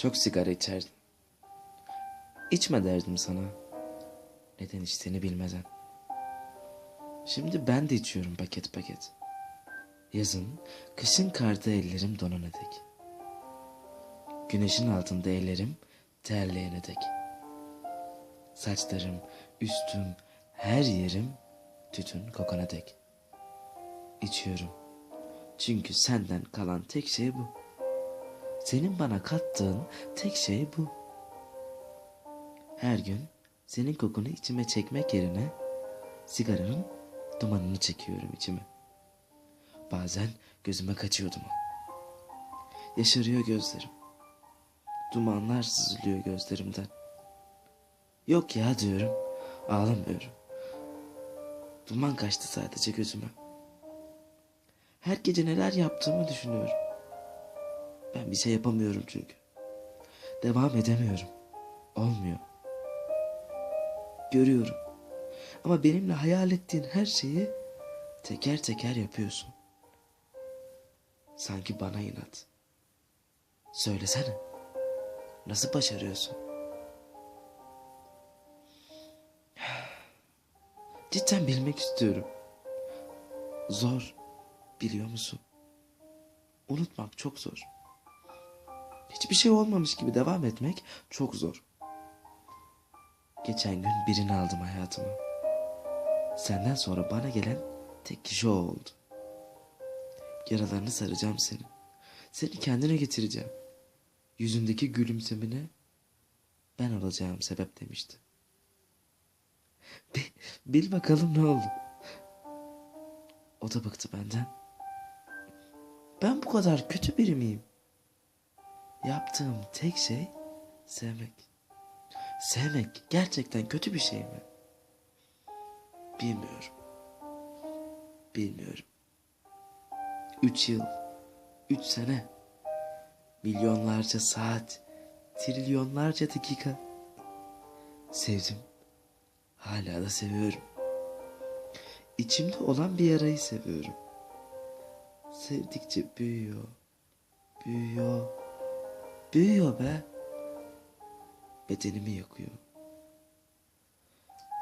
Çok sigara içerdin. İçme derdim sana. Neden içtiğini bilmeden. Şimdi ben de içiyorum paket paket. Yazın, kışın karda ellerim donana dek. Güneşin altında ellerim terleyene dek. Saçlarım, üstüm, her yerim tütün kokana dek. İçiyorum. Çünkü senden kalan tek şey bu. Senin bana kattığın tek şey bu. Her gün senin kokunu içime çekmek yerine sigaranın dumanını çekiyorum içime. Bazen gözüme kaçıyor duman. Yaşarıyor gözlerim. Dumanlar süzülüyor gözlerimden. Yok ya diyorum. Ağlamıyorum. Duman kaçtı sadece gözüme. Her gece neler yaptığımı düşünüyorum. Ben bir şey yapamıyorum çünkü. Devam edemiyorum. Olmuyor. Görüyorum. Ama benimle hayal ettiğin her şeyi teker teker yapıyorsun. Sanki bana inat. Söylesene. Nasıl başarıyorsun? Cidden bilmek istiyorum. Zor. Biliyor musun? Unutmak çok zor. Hiçbir şey olmamış gibi devam etmek çok zor. Geçen gün birini aldım hayatıma. Senden sonra bana gelen tek kişi o oldu. Yaralarını saracağım senin. Seni kendine getireceğim. Yüzündeki gülümsemene ben olacağım sebep demişti. Bil, bil bakalım ne oldu. O da bıktı benden. Ben bu kadar kötü biri miyim? Yaptığım tek şey sevmek. Sevmek gerçekten kötü bir şey mi? Bilmiyorum. Bilmiyorum. Üç yıl, üç sene, milyonlarca saat, trilyonlarca dakika. Sevdim. Hala da seviyorum. İçimde olan bir yarayı seviyorum. Sevdikçe büyüyor, büyüyor, büyüyor be. Bedenimi yakıyor.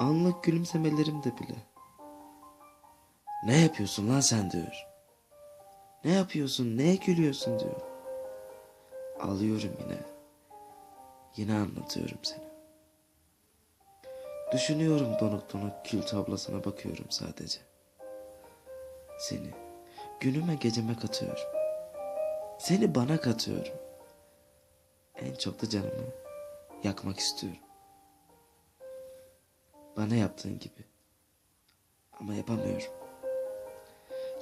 Anlık gülümsemelerim de bile. Ne yapıyorsun lan sen diyor. Ne yapıyorsun, neye gülüyorsun diyor. Alıyorum yine. Yine anlatıyorum seni. Düşünüyorum donuk donuk kül tablasına bakıyorum sadece. Seni günüme geceme katıyorum. Seni bana katıyorum. En çok da canımı yakmak istiyorum. Bana yaptığın gibi. Ama yapamıyorum.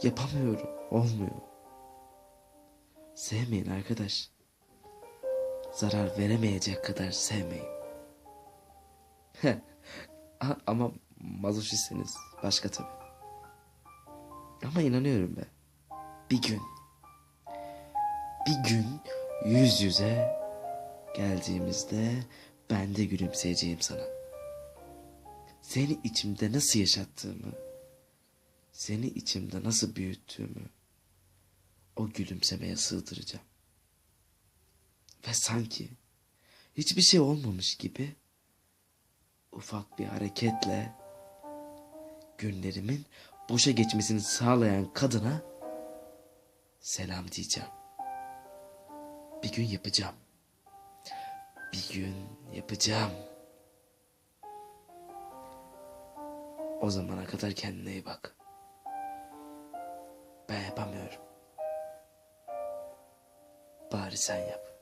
Yapamıyorum. Olmuyor. Sevmeyin arkadaş. Zarar veremeyecek kadar sevmeyin. Ama mazoşistseniz başka tabii. Ama inanıyorum be. Bir gün. Bir gün yüz yüze geldiğimizde ben de gülümseyeceğim sana. Seni içimde nasıl yaşattığımı, seni içimde nasıl büyüttüğümü o gülümsemeye sığdıracağım. Ve sanki hiçbir şey olmamış gibi ufak bir hareketle günlerimin boşa geçmesini sağlayan kadına selam diyeceğim. Bir gün yapacağım. Gün yapacağım. O zamana kadar kendine iyi bak. Ben yapamıyorum. Bari sen yap.